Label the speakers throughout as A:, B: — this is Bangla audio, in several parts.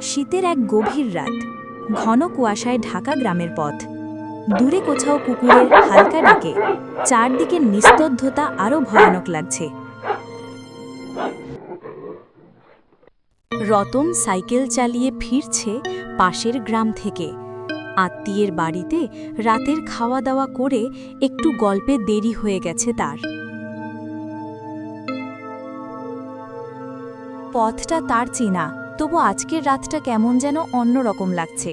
A: শীতের এক গভীর রাত, ঘন কুয়াশায় ঢাকা গ্রামের পথ। দূরে কোথাও কুকুরের হালকা ডাকে চারদিকের নিস্তব্ধতা আরও ভয়ানক লাগছে। রতন সাইকেল চালিয়ে ফিরছে পাশের গ্রাম থেকে। আত্মীয়ের বাড়িতে রাতের খাওয়া দাওয়া করে একটু গল্পে দেরি হয়ে গেছে তার। পথটা তার চেনা, তবু আজকের রাতটা কেমন যেন অন্যরকম লাগছে।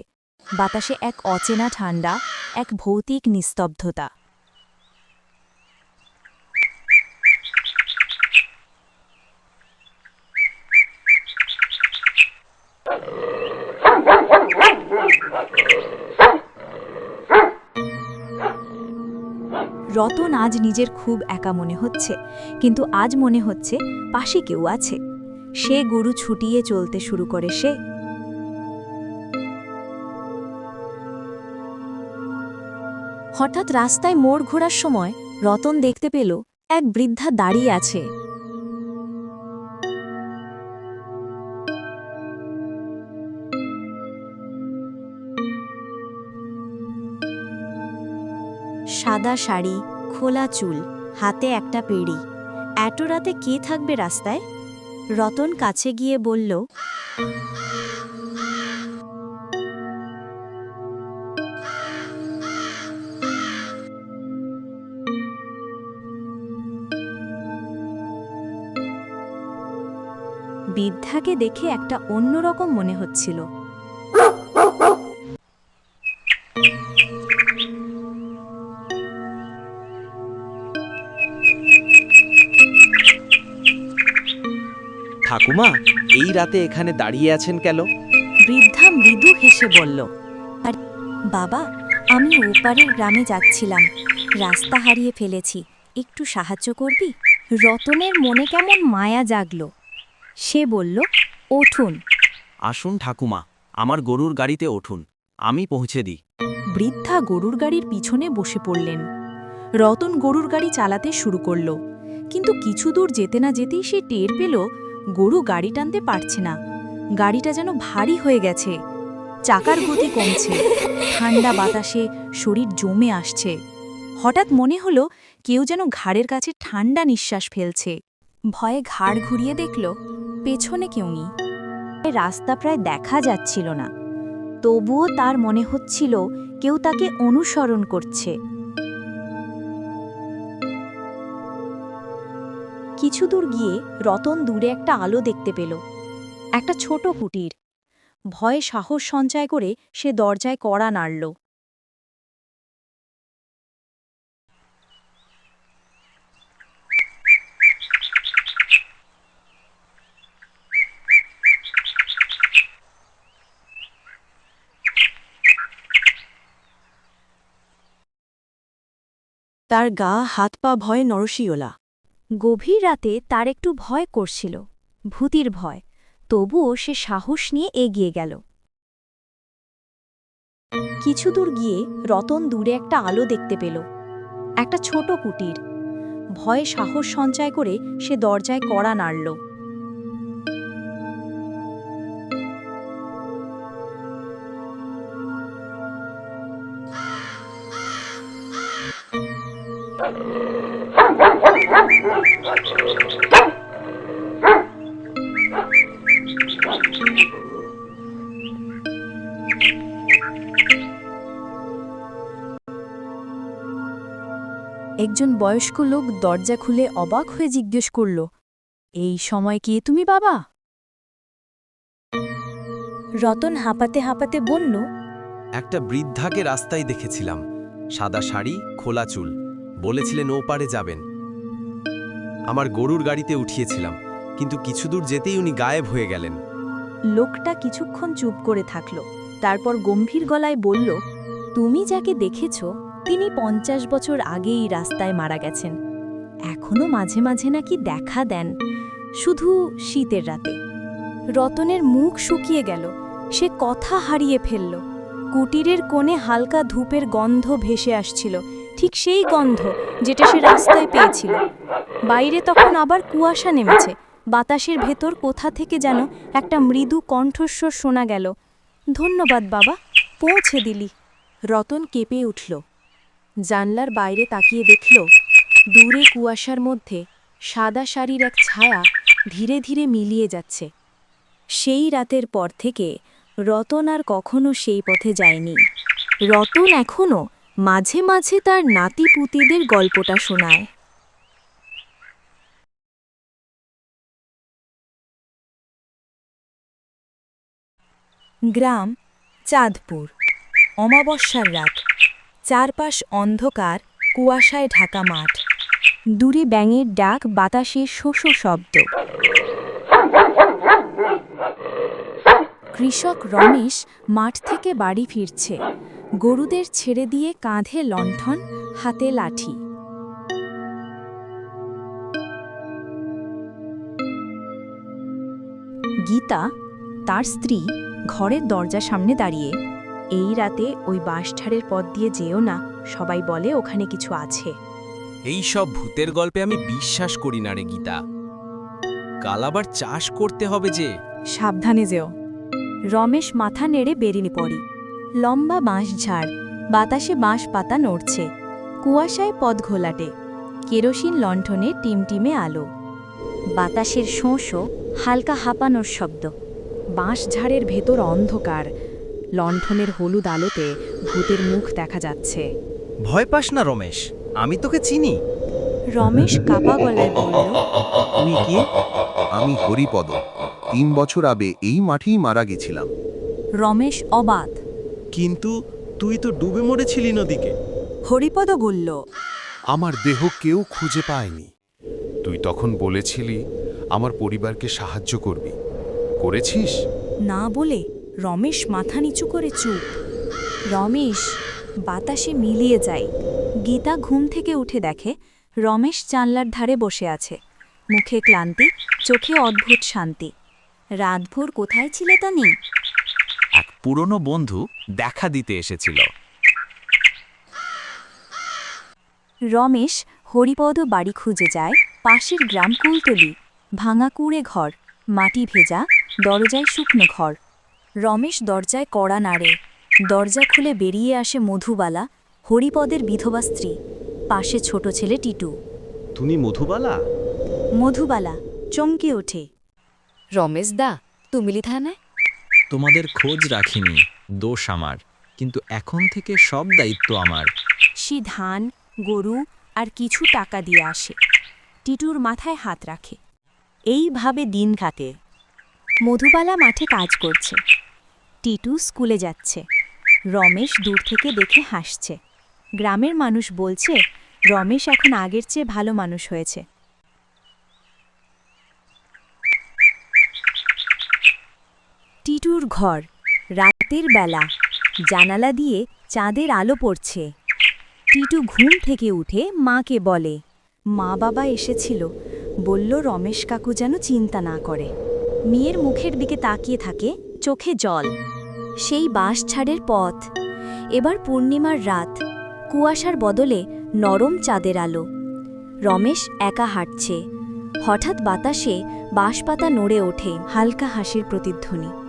A: বাতাসে এক অচেনা ঠান্ডা, এক ভৌতিক নিস্তব্ধতা। রতন আজ নিজের খুব একা মনে হচ্ছে, কিন্তু আজ মনে হচ্ছে পাশে কেউ আছে। সে গরু ছুটিয়ে চলতে শুরু করে সে। হঠাৎ রাস্তায় মোড় ঘোরার সময় রতন দেখতে পেল এক বৃদ্ধা দাঁড়িয়ে আছে। সাদা শাড়ি, খোলা চুল, হাতে একটা পেড়ি। এত রাতে কে থাকবে রাস্তায়? রতন কাছে গিয়ে বলল বৃদ্ধাকে দেখে একটা অন্যরকম মনে হচ্ছিল।
B: ঠাকুমা এই রাতে এখানে দাঁড়িয়ে আছেন কেন?
A: বৃদ্ধা মৃদু হেসে বলল আর বাবা আমি ওপারের গ্রামে যাচ্ছিলাম। রাস্তা হারিয়ে ফেলেছি। একটু সাহায্য করবি? রতনের মনে কেমন মায়া জাগল। সে বলল ওঠুন।
B: আসুন ঠাকুমা আমার গরুর গাড়িতে উঠুন আমি পৌঁছে দিই।
A: বৃদ্ধা গরুর গাড়ির পিছনে বসে পড়লেন। রতন গরুর গাড়ি চালাতে শুরু করল। কিন্তু কিছু দূর যেতে না যেতেই সে টের পেল গরু গাড়ি টানতে পারছে না। গাড়িটা যেন ভারী হয়ে গেছে। চাকার গতি কমছে। ঠান্ডা বাতাসে শরীর জমে আসছে। হঠাৎ মনে হলো কেউ যেন ঘাড়ের কাছে ঠান্ডা নিঃশ্বাস ফেলছে। ভয়ে ঘাড় ঘুরিয়ে দেখল পেছনে কেউ নেই। রাস্তা প্রায় দেখা যাচ্ছিল না। তবুও তার মনে হচ্ছিল কেউ তাকে অনুসরণ করছে। কিছু দূর গিয়ে রতন দূরে একটা আলো দেখতে পেল। একটা ছোট কুটির। ভয়ে সাহস সঞ্চয় করে সে দরজায় কড়া নাড়ল। তার গা, হাত পা ভয়ে নরসিওলা। গভীর রাতে তার একটু ভয় করছিল, ভূতির ভয়। তবুও সে সাহস নিয়ে এগিয়ে গেল। কিছু দূর গিয়ে রতন দূরে একটা আলো দেখতে পেল। একটা ছোট কুটির। ভয়ে সাহস সঞ্চয় করে সে দরজায় কড়া নাড়ল। একজন বয়স্ক লোক দরজা খুলে অবাক হয়ে জিজ্ঞেস করল, এই সময় কি তুমি, বাবা? রতন হাঁপাতে হাঁপাতে বলল,
C: একটা বৃদ্ধাকে রাস্তায় দেখেছিলাম। সাদা শাড়ি, খোলা চুল। বলেছিলেন ও পারে যাবেন। আমার গরুর গাড়িতে উঠিয়েছিলাম, কিন্তু কিছু দূর যেতেই উনি গায়েব হয়ে গেলেন।
A: লোকটা কিছুক্ষণ চুপ করে থাকল, তারপর গম্ভীর গলায় বলল, তুমি যাকে দেখেছ, তিনি পঞ্চাশ বছর আগেই রাস্তায় মারা গেছেন। এখনও মাঝে মাঝে নাকি দেখা দেন, শুধু শীতের রাতে। রতনের মুখ শুকিয়ে গেল, সে কথা হারিয়ে ফেলল। কুটিরের কোণে হালকা ধূপের গন্ধ ভেসে আসছিল ঠিক সেই গন্ধ যেটা সে রাস্তায় পেয়েছিল। বাইরে তখন আবার কুয়াশা নেমেছে। বাতাসের ভেতর কোথা থেকে যেন একটা মৃদু কণ্ঠস্বর শোনা গেল। ধন্যবাদ, বাবা, পৌঁছে দিলি। রতন কেঁপে উঠল। জানলার বাইরে তাকিয়ে দেখল, দূরে কুয়াশার মধ্যে সাদা শাড়ির এক ছায়া ধীরে ধীরে মিলিয়ে যাচ্ছে। সেই রাতের পর থেকে রতন আর কখনো সেই পথে যায়নি। রতন এখনও মাঝে মাঝে তার নাতি পুতিদের গল্পটা শোনায়। গ্রাম, চাঁদপুর, অমাবস্যার রাত। চারপাশ অন্ধকার, কুয়াশায় ঢাকা মাঠ। দূরে ব্যাঙের ডাক বাতাসে শোষ শব্দ। কৃষক রমেশ মাঠ থেকে বাড়ি ফিরছে। গরুদের ছেড়ে দিয়ে কাঁধে লণ্ঠন হাতে লাঠি। গীতা তার স্ত্রী ঘরের দরজার সামনে দাঁড়িয়ে এই রাতে ওই বাঁশঝাড়ের পথ দিয়ে যেও না সবাই বলে ওখানে কিছু আছে।
C: এই সব ভূতের গল্পে আমি বিশ্বাস করি না রে গীতা। কাল আবার চাষ করতে হবে যে।
A: সাবধানে যেও। রমেশ মাথা নেড়ে বেরিয়ে পড়ি। লম্বা বাঁশঝাড় বাতাসে বাঁশ পাতা নড়ছে। কুয়াশায় পথ ঘোলাটে কেরোসিন লণ্ঠনে টিমটিমে আলো। বাতাসের শোঁশো হালকা হাঁপানোর শব্দ। বাঁশঝাড়ের ভেতর অন্ধকার। লণ্ঠনের হলুদ আলোতে ভূতের মুখ দেখা যাচ্ছে।
C: ভয় পাস না রমেশ। আমি তোকে চিনি।
A: রমেশ কাপা গলায় বলল
C: কি?
D: আমি হরিপদ। তিন বছর আগে এই মাঠেই মারা গেছিলাম।
A: রমেশ অবাধ
C: কিন্তু তুই তো ডুবে মরেছিলি নদীকে।
A: হরিপদ বলল
E: আমার দেহ কেউ খুঁজে পায়নি। তুই তখন বলেছিলি আমার পরিবারকে সাহায্য করবি। করেছিস?
A: না বলে রমেশ মাথা নিচু করে চুপ। রমেশ বাতাসে মিলিয়ে যায়। গীতা ঘুম থেকে উঠে দেখে রমেশ জানলার ধারে বসে আছে। মুখে ক্লান্তি চোখে অদ্ভুত শান্তি। রাতভোর কোথায় ছিলে তা নেই
B: পুরনো বন্ধু দেখা দিতে এসেছিল।
A: রমেশ হরিপদ বাড়ি খুঁজে যায় পাশের গ্রাম কুলতলি ভাঙা কুঁড়ে ঘর মাটি ভেজা দরজায় শুকনো ঘর। রমেশ দরজায় কড়া নাড়ে দরজা খুলে বেরিয়ে আসে মধুবালা হরিপদের বিধবা স্ত্রী পাশে ছোট ছেলে টিটু।
C: তুমি মধুবালা?
A: মধুবালা চমকে ওঠে। রমেশ দা তুমিলি থানায়
B: তোমাদের খোঁজ রাখিনি, দোষ আমার। কিন্তু এখন থেকে সব দায়িত্ব আমার।
A: সে ধান, গরু আর কিছু টাকা দিয়ে আসে। টিটুর মাথায় হাত রাখে। এইভাবে দিন কাটে। মধুবালা মাঠে কাজ করছে। টিটু স্কুলে যাচ্ছে। রমেশ দূর থেকে দেখে হাসছে। গ্রামের মানুষ বলছে, রমেশ এখন আগের চেয়ে ভালো মানুষ হয়েছে। টিটুর ঘর। রাতের বেলা জানালা দিয়ে চাঁদের আলো পড়ছে। টিটু ঘুম থেকে উঠে মাকে বলে, মা বাবা এসেছিল। বলল রমেশ কাকু যেন চিন্তা না করে। মেয়ের মুখের দিকে তাকিয়ে থাকে চোখে জল। সেই বাঁশ ছাড়ের পথ। এবার পূর্ণিমার রাত। কুয়াশার বদলে নরম চাঁদের আলো। রমেশ একা হাঁটছে। হঠাৎ বাতাসে বাঁশপাতা নড়ে ওঠে হালকা হাসির প্রতিধ্বনি।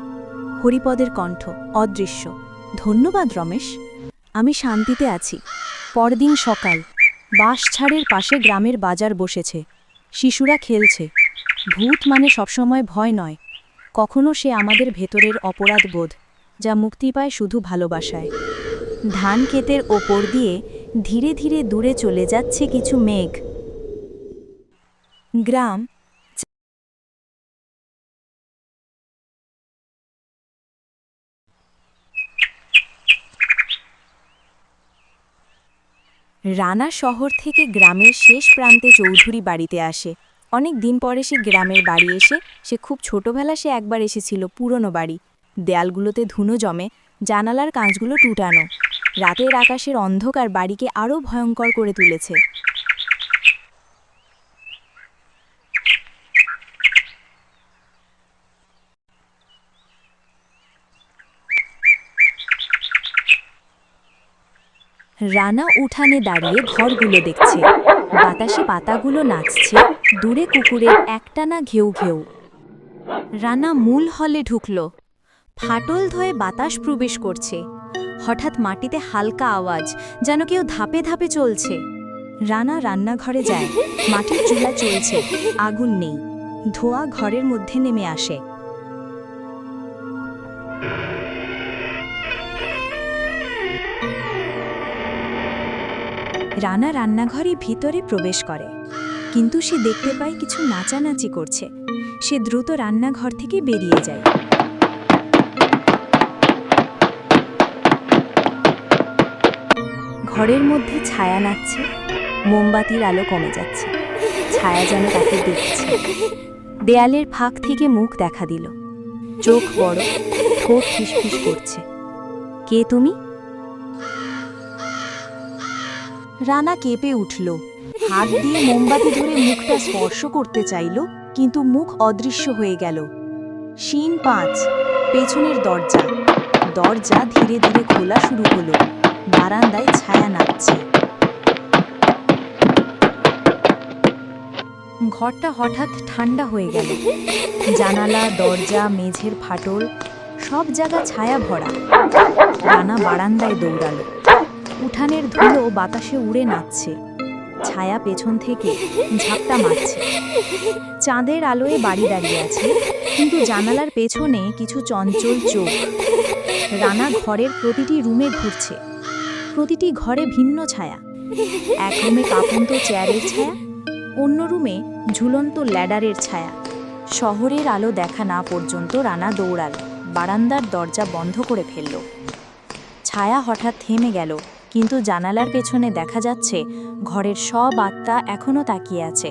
A: হরিপদের কণ্ঠ অদৃশ্য। ধন্যবাদ, রমেশ। আমি শান্তিতে আছি। পরদিন সকাল। বাঁশ ছাড়ের পাশে গ্রামের বাজার বসেছে। শিশুরা খেলছে। ভূত মানে সবসময় ভয় নয়। কখনো সে আমাদের ভেতরের অপরাধ বোধ, যা মুক্তি পায় শুধু ভালোবাসায়। ধান ক্ষেতের ওপর দিয়ে ধীরে ধীরে দূরে চলে যাচ্ছে কিছু মেঘ। গ্রাম রানা শহর থেকে গ্রামের শেষ প্রান্তে চৌধুরী বাড়িতে আসে। অনেক দিন পরে সে গ্রামের বাড়ি এসে, সে খুব ছোটোবেলা সে একবার এসেছিল পুরনো বাড়ি। দেয়ালগুলোতে ধুনো জমে, জানালার কাঁচগুলো টুটানো। রাতের আকাশের অন্ধকার বাড়িকে আরও ভয়ঙ্কর করে তুলেছে। রানা উঠানে দাঁড়িয়ে ঘরগুলো দেখছে। বাতাসে পাতাগুলো নাচছে, দূরে কুকুরের একটানা ঘেউ ঘেউ। রানা মূল হলে ঢুকল। ফাটল ধয়ে বাতাস প্রবেশ করছে। হঠাৎ মাটিতে হালকা আওয়াজ, যেন কেউ ধাপে ধাপে চলছে। রানা রান্নাঘরে যায়। মাটির চুলা চলছে, আগুন নেই। ধোঁয়া ঘরের মধ্যে নেমে আসে। রানা রান্নাঘরে ভিতরে প্রবেশ করে। কিন্তু সে দেখতে পায় কিছু নাচানাচি করছে। সে দ্রুত রান্নাঘর থেকে বেরিয়ে যায়। ঘরের মধ্যে ছায়া নাচছে। মোমবাতির আলো কমে যাচ্ছে। ছায়া যেন তাকে দেখছে। দেয়ালের ফাঁক থেকে মুখ দেখা দিল। চোখ বড়, ঠোঁট ফিসফিস করছে। কে তুমি? রানা কেঁপে উঠল। হাত দিয়ে মোমবাতি ধরে মুখটা স্পর্শ করতে চাইল, কিন্তু মুখ অদৃশ্য হয়ে গেল। শিন পাঁচ, পেছনের দরজা। দরজা ধীরে ধীরে খোলা শুরু হলো। বারান্দায় ছায়া নাচছে। ঘরটা হঠাৎ ঠান্ডা হয়ে গেল। জানালা, দরজা, মেঝের ফাটল, সব জায়গা ছায়া ভরা। রানা বারান্দায় দৌড়ালো। উঠানের ধুলো বাতাসে উড়ে নাচছে। ছায়া পেছন থেকে ঝাপটা মারছে। চাঁদের আলোয় বাড়ি দাঁড়িয়ে আছে, কিন্তু জানালার পেছনে কিছু চঞ্চল চোখ। রানা ঘরের প্রতিটি রুমে ঘুরছে। প্রতিটি ঘরে ভিন্ন ছায়া। এক রুমে কাপন্ত চেয়ারের ছায়া, অন্য রুমে ঝুলন্ত ল্যাডারের ছায়া। শহরের আলো দেখা না পর্যন্ত রানা দৌড়াল, বারান্দার দরজা বন্ধ করে ফেলল। ছায়া হঠাৎ থেমে গেল। কিন্তু জানালার পেছনে দেখা যাচ্ছে ঘরের সব আত্মা এখনও তাকিয়ে আছে।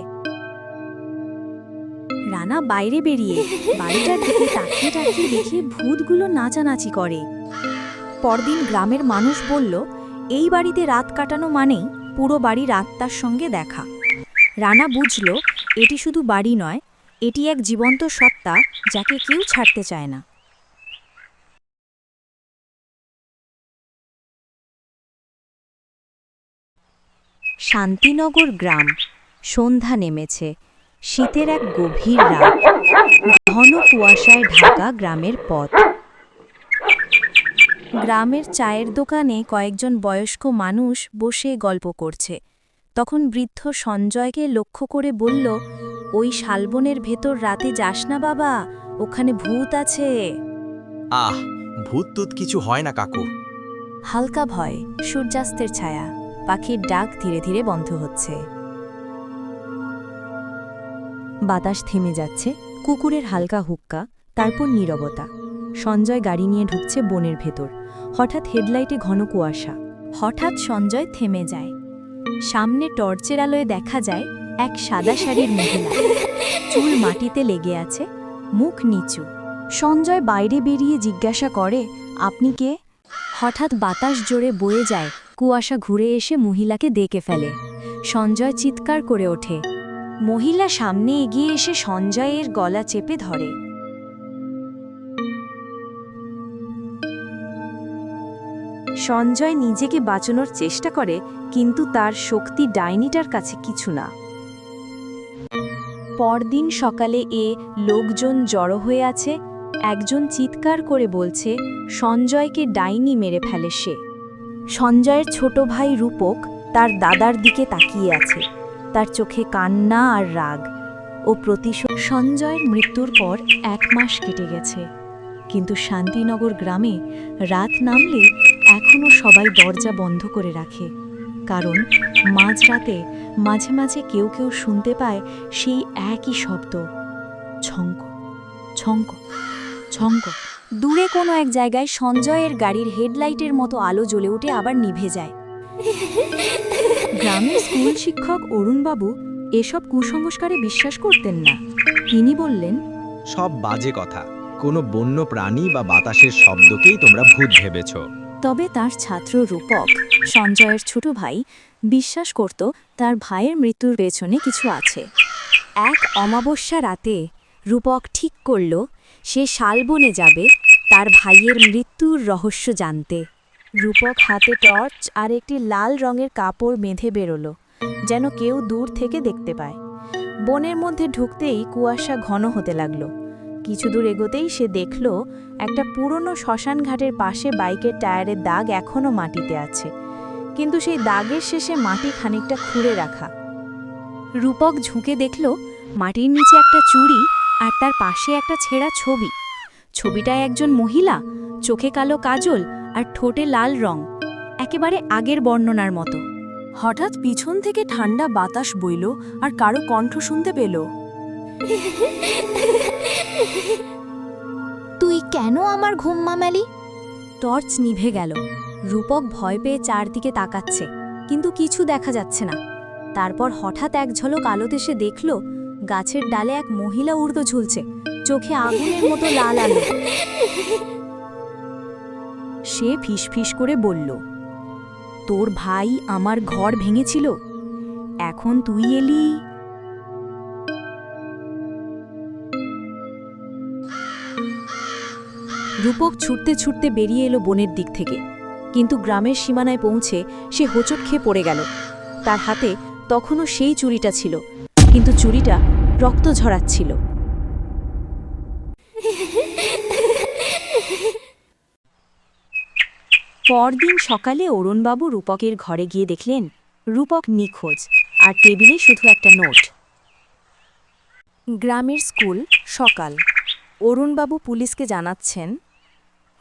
A: রানা বাইরে বেরিয়ে বাড়িটার দিকে তাকিয়ে তাকিয়ে দেখে ভূতগুলো নাচানাচি করে। পরদিন গ্রামের মানুষ বলল, এই বাড়িতে রাত কাটানো মানেই পুরো বাড়ির আত্মার সঙ্গে দেখা। রানা বুঝল, এটি শুধু বাড়ি নয়, এটি এক জীবন্ত সত্তা যাকে কেউ ছাড়তে চায় না। শান্তিনগর গ্রাম। সন্ধ্যা নেমেছে। শীতের এক গভীর রাত। ঘন কুয়াশায় ঢাকা গ্রামের পথ। গ্রামের চায়ের দোকানে কয়েকজন বয়স্ক মানুষ বসে গল্প করছে। তখন বৃদ্ধ সঞ্জয়কে লক্ষ্য করে বলল ওই শালবনের ভেতর রাতে যাস না বাবা ওখানে ভূত আছে।
C: আহ ভূত তুত কিছু হয় না কাকু।
A: হালকা ভয় সূর্যাস্তের ছায়া। পাখির ডাক ধীরে ধীরে বন্ধ হচ্ছে। বাতাস থেমে যাচ্ছে, কুকুরের হালকা হুক্কা, তারপর নীরবতা। সঞ্জয় গাড়ি নিয়ে ঢুকছে বনের ভেতর। হঠাৎ হেডলাইটে ঘন কুয়াশা। হঠাৎ সঞ্জয় থেমে যায়। সামনে টর্চের আলোয় দেখা যায় এক সাদা শাড়ির মহিলা। চুল মাটিতে লেগে আছে, মুখ নিচু। সঞ্জয় বাইরে বেরিয়ে জিজ্ঞাসা করে, আপনি কে? হঠাৎ বাতাস জোরে বয়ে যায় কুয়াশা ঘুরে এসে মহিলাকে ডেকে ফেলে। সঞ্জয় চিৎকার করে ওঠে। মহিলা সামনে এগিয়ে এসে সঞ্জয়ের গলা চেপে ধরে। সঞ্জয় নিজেকে বাঁচানোর চেষ্টা করে, কিন্তু তার শক্তি ডাইনিটার কাছে কিছু না। পরদিন সকালে এ লোকজন জড়ো হয়ে আছে। একজন চিৎকার করে বলছে, সঞ্জয়কে ডাইনি মেরে ফেলে সে। সঞ্জয়ের ছোট ভাই রূপক তার দাদার দিকে তাকিয়ে আছে। তার চোখে কান্না আর রাগ ও প্রতিশোধ। সঞ্জয়ের মৃত্যুর পর এক মাস কেটে গেছে। কিন্তু শান্তিনগর গ্রামে রাত নামলে এখনও সবাই দরজা বন্ধ করে রাখে। কারণ মাঝরাতে মাঝে মাঝে কেউ কেউ শুনতে পায় সেই একই শব্দ, ছঙ্ক ছঙ্ক ছঙ্ক। দূরে কোনো এক জায়গায় সঞ্জয়ের গাড়ির হেডলাইটের মতো আলো জ্বলে উঠে আবার নিভে যায়। গ্রামের স্কুল শিক্ষক অরুণবাবু এসব কুসংস্কারে বিশ্বাস করতেন না। তিনি বললেন
B: সব বাজে কথা। কোনো বন্য প্রাণী বা বাতাসের শব্দকেই তোমরা ভূত ভেবেছ।
A: তবে তার ছাত্র রূপক সঞ্জয়ের ছোট ভাই বিশ্বাস করত তার ভাইয়ের মৃত্যুর পেছনে কিছু আছে। এক অমাবস্যা রাতে রূপক ঠিক করল সে শালবনে যাবে, তার ভাইয়ের মৃত্যুর রহস্য জানতে। রূপক হাতে টর্চ আর একটি লাল রঙের কাপড় বেঁধে বেরোলো, যেন কেউ দূর থেকে দেখতে পায়। বনের মধ্যে ঢুকতেই কুয়াশা ঘন হতে লাগল। কিছু দূর এগোতেই সে দেখল, একটা পুরনো শ্মশান ঘাটের পাশে বাইকের টায়ারের দাগ এখনও মাটিতে আছে। কিন্তু সেই দাগের শেষে মাটি খানিকটা খুঁড়ে রাখা। রূপক ঝুঁকে দেখল, মাটির নিচে একটা চুড়ি আর তার পাশে একটা ছেঁড়া ছবি। ছবিটায় একজন মহিলা চোখে কালো কাজল আর ঠোঁটে লাল রং একেবারে আগের বর্ণনার মতো। হঠাৎ পিছন থেকে ঠান্ডা বাতাস বইল আর কারও কণ্ঠ শুনতে পেল। তুই কেন আমার ঘুম মামালি? টর্চ নিভে গেল। রূপক ভয় পেয়ে চারদিকে তাকাচ্ছে কিন্তু কিছু দেখা যাচ্ছে না। তারপর হঠাৎ এক ঝলক আলোতে সে দেখল গাছের ডালে এক মহিলা উর্দো ঝুলছে। চোখে আগুনের মতো লাল আলো। সে ফিসফিস করে বলল, তোর ভাই আমার ঘর ভেঙেছিল। এখন তুই এলি। রূপক ছুটতে ছুটতে বেরিয়ে এলো বনের দিক থেকে। কিন্তু গ্রামের সীমানায় পৌঁছে সে হোঁচট খেয়ে পড়ে গেল। তার হাতে তখনও সেই চুরিটা ছিল। কিন্তু চুরিটা রক্ত ঝরাচ্ছিল। পরদিন সকালে অরুণবাবু রূপকের ঘরে গিয়ে দেখলেন রূপক নিখোঁজ আর টেবিলে শুধু একটা নোট। গ্রামের স্কুল সকাল। অরুণবাবু পুলিশকে জানাচ্ছেন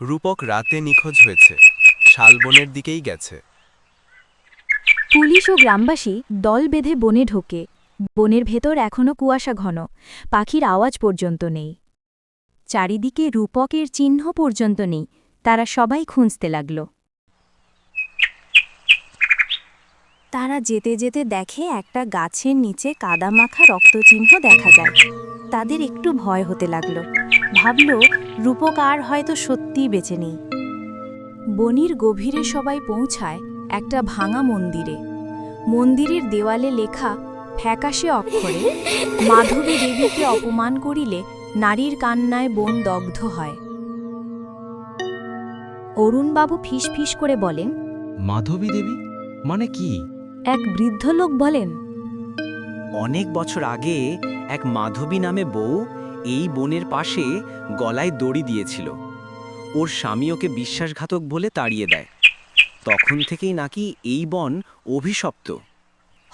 C: রূপক রাতে নিখোঁজ হয়েছে শালবনের দিকেই গেছে।
A: পুলিশ ও গ্রামবাসী দল বেঁধে বনে ঢোকে বনের ভেতর এখনও কুয়াশা ঘন, পাখির আওয়াজ পর্যন্ত নেই। চারিদিকে রূপকের চিহ্ন পর্যন্ত নেই, তারা সবাই খুঁজতে লাগল। তারা যেতে যেতে দেখে একটা গাছের নিচে কাদামাখা রক্তচিহ্ন দেখা যায়। তাদের একটু ভয় হতে লাগল। ভাবল, রূপক আর হয়তো সত্যিই বেঁচে নেই। বনির গভীরে সবাই পৌঁছায় একটা ভাঙা মন্দিরে। মন্দিরের দেওয়ালে লেখা ফ্যাকাশে অক্ষরে মাধবী দেবীকে অপমান করিলে নারীর কান্নায় বন দগ্ধ হয়। অরুণবাবু ফিস ফিস করে বলেন
B: মাধবী দেবী? মানে কি?
A: এক বৃদ্ধ লোক বলেন
F: অনেক বছর আগে এক মাধবী নামে বউ এই বনের পাশে গলায় দড়ি দিয়েছিল। ওর স্বামী ওকে বিশ্বাসঘাতক বলে তাড়িয়ে দেয়। তখন থেকেই নাকি এই বন অভিশপ্ত।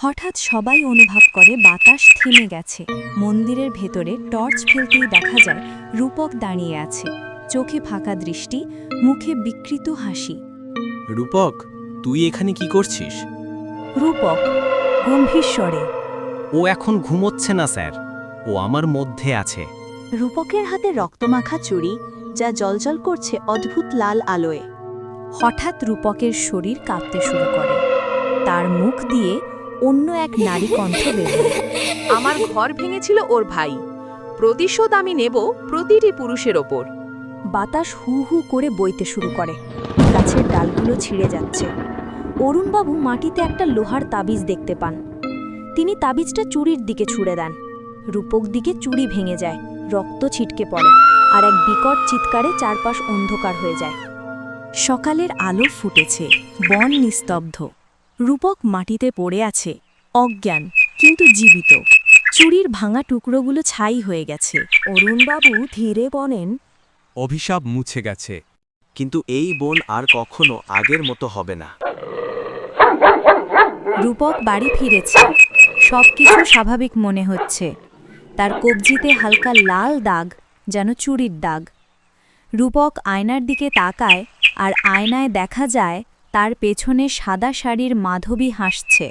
A: হঠাৎ সবাই অনুভব করে বাতাস থেমে গেছে। মন্দিরের ভেতরে টর্চ ফেলতেই দেখা যায় রূপক দাঁড়িয়ে আছে। চোখে ফাঁকা দৃষ্টি মুখে বিকৃত হাসি।
F: রূপক তুই এখানে কি করছিস?
A: রূপক গম্ভীর স্বরে।
F: ও এখন ঘুমোচ্ছে না স্যার। ও আমার মধ্যে আছে।
A: রূপকের হাতে রক্তমাখা চুড়ি যা জলজল করছে অদ্ভুত লাল আলোয়। হঠাৎ রূপকের শরীর কাঁপতে শুরু করে। তার মুখ দিয়ে অন্য এক নারী কণ্ঠ বেরোয়
G: আমার ঘর ভেঙেছিল ওর ভাই। প্রতিশোধ আমি নেব প্রতিটি পুরুষের ওপর।
A: বাতাস হু হু করে বইতে শুরু করে। গাছের ডালগুলো ছিঁড়ে যাচ্ছে। অরুণবাবু মাটিতে একটা লোহার তাবিজ দেখতে পান। তিনি তাবিজটা চুরির দিকে ছুড়ে দেন। রূপক দিকে চুড়ি ভেঙে যায়, রক্ত ছিটকে পড়ে আর এক বিকট চিৎকারে চারপাশ অন্ধকার হয়ে যায়। সকালের আলো ফুটেছে, বন নিস্তব্ধ। রূপক মাটিতে পড়ে আছে অজ্ঞান কিন্তু জীবিত। চুরির ভাঙা টুকরোগুলো ছাই হয়ে গেছে। অরুণবাবু ধীরে বনেন
C: অভিশাপ মুছে গেছে কিন্তু এই বন আর কখনো আগের মতো হবে না।
A: রূপক বাড়ি ফিরেছে। সবকিছু স্বাভাবিক মনে হচ্ছে। তার কবজিতে হালকা লাল দাগ যেন চুরির দাগ। রূপক আয়নার দিকে তাকায় আর আয়নায় দেখা যায় তার পেছনে সাদা শাড়ির মাধবী হাসছে।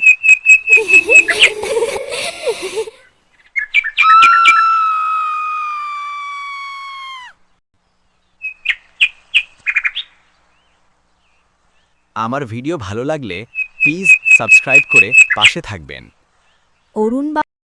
F: আমার ভিডিও ভালো লাগলে প্লিজ সাবস্ক্রাইব করে পাশে থাকবেন।
A: অরুণ